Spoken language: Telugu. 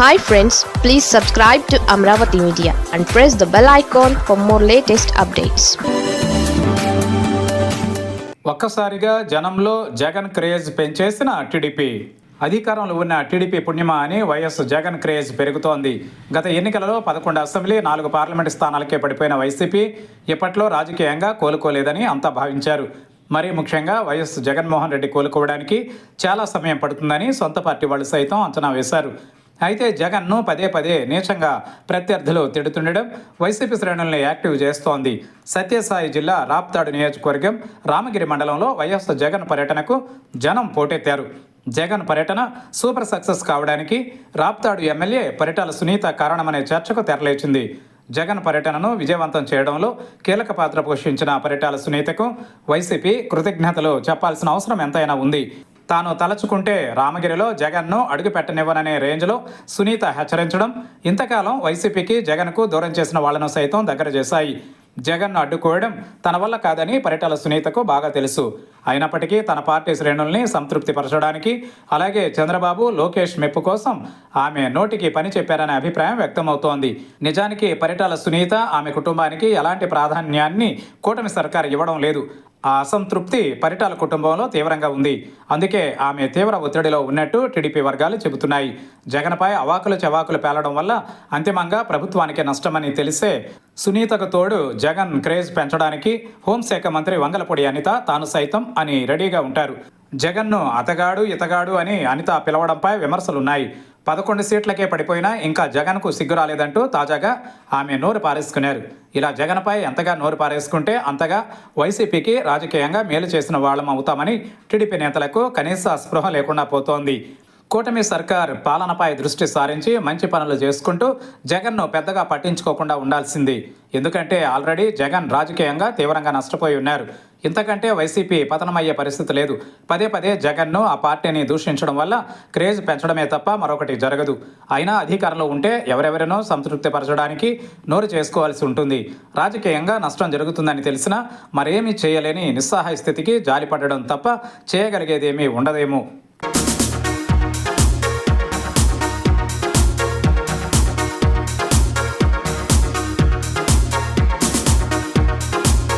Hi friends please subscribe to Amaravati media and press the bell icon for more latest updates ఒక్కసారిగా జనంలో జగన్ క్రేజ్ పెంచేసిన టీడీపీ. అధికారంలో ఉన్న టీడీపీ పుణ్యమా అని వైఎస్ జగన్ క్రేజ్ పెరుగుతోంది. గత ఎన్నికలలో పదకొండు అసెంబ్లీ నాలుగు పార్లమెంటు స్థానాలకే పడిపోయిన వైసీపీ ఇప్పట్లో రాజకీయంగా కోలుకోలేదని అంతా భావించారు. మరీ ముఖ్యంగా వైఎస్ జగన్మోహన్ రెడ్డి కోలుకోవడానికి చాలా సమయం పడుతుందని సొంత పార్టీ వాళ్ళు సైతం అంచనా వేశారు. అయితే జగన్ను పదే పదే నీచంగా ప్రత్యర్థులు తిడుతుండడం వైసీపీ శ్రేణుల్ని యాక్టివ్ చేస్తోంది. సత్యసాయి జిల్లా రాప్తాడు నియోజకవర్గం రామగిరి మండలంలో వైఎస్ జగన్ పర్యటనకు జనం పోటెత్తారు. జగన్ పర్యటన సూపర్ సక్సెస్ కావడానికి రాప్తాడు ఎమ్మెల్యే పరిటాల సునీత కారణమనే చర్చకు తెరలేచింది. జగన్ పర్యటనను విజయవంతం చేయడంలో కీలక పాత్ర పోషించిన పరిటాల సునీతకు వైసీపీ కృతజ్ఞతలు చెప్పాల్సిన అవసరం ఎంతైనా ఉంది. తాను తలచుకుంటే రామగిరిలో జగన్ను అడుగు పెట్టనివ్వననే రేంజ్లో సునీత హెచ్చరించడం ఇంతకాలం వైసీపీకి జగన్కు దూరం చేసిన వాళ్ళను సైతం దగ్గర చేశాయి. జగన్ను అడ్డుకోవడం తన వల్ల కాదని పరిటాల సునీతకు బాగా తెలుసు. అయినప్పటికీ తన పార్టీ శ్రేణుల్ని సంతృప్తిపరచడానికి అలాగే చంద్రబాబు లోకేష్ మెప్పు కోసం ఆమె నోటికి పని చెప్పారనే అభిప్రాయం వ్యక్తమవుతోంది. నిజానికి పరిటాల సునీత ఆమె కుటుంబానికి ఎలాంటి ప్రాధాన్యాన్ని కూటమి సర్కార్ ఇవ్వడం లేదు. ఆ అసంతృప్తి పరిటాల కుటుంబంలో తీవ్రంగా ఉంది. అందుకే ఆమె తీవ్ర ఒత్తిడిలో ఉన్నట్టు టీడీపీ వర్గాలు చెబుతున్నాయి. జగన్పై అవాకులు చవాకులు పేలడం వల్ల అంతిమంగా ప్రభుత్వానికి నష్టమని తెలిసే సునీతకు తోడు జగన్ క్రేజ్ పెంచడానికి హోంశాఖ మంత్రి వంగలపూడి అనిత తాను సైతం అని రెడీగా ఉంటారు. జగన్ను అతగాడు ఇతగాడు అని అనిత పిలవడంపై విమర్శలున్నాయి. పదకొండు సీట్లకే పడిపోయినా ఇంకా జగన్కు సిగ్గు రాలేదంటూ తాజాగా ఆమె నోరు పారేసుకున్నారు. ఇలా జగన్పై ఎంతగా నోరు పారేసుకుంటే అంతగా వైసీపీకి రాజకీయంగా మేలు చేసిన వాళ్ళం అవుతామని టీడీపీ నేతలకు కనీస స్పృహ లేకుండా పోతోంది. కూటమి సర్కార్ పాలనపై దృష్టి సారించి మంచి పనులు చేసుకుంటూ జగన్ను పెద్దగా పట్టించుకోకుండా ఉండాల్సింది. ఎందుకంటే ఆల్రెడీ జగన్ రాజకీయంగా తీవ్రంగా నష్టపోయి ఉన్నారు. ఇంతకంటే వైసీపీ పతనమయ్యే పరిస్థితి లేదు. పదే పదే జగన్ను ఆ పార్టీని దూషించడం వల్ల క్రేజ్ పెంచడమే తప్ప మరొకటి జరగదు. అయినా అధికారంలో ఉంటే ఎవరెవరినో సంతృప్తిపరచడానికి నోరు చేసుకోవాల్సి ఉంటుంది. రాజకీయంగా నష్టం జరుగుతుందని తెలిసినా మరేమీ చేయలేని నిస్సహాయ స్థితికి జాలిపడడం తప్ప చేయగలిగేదేమీ ఉండదేమో.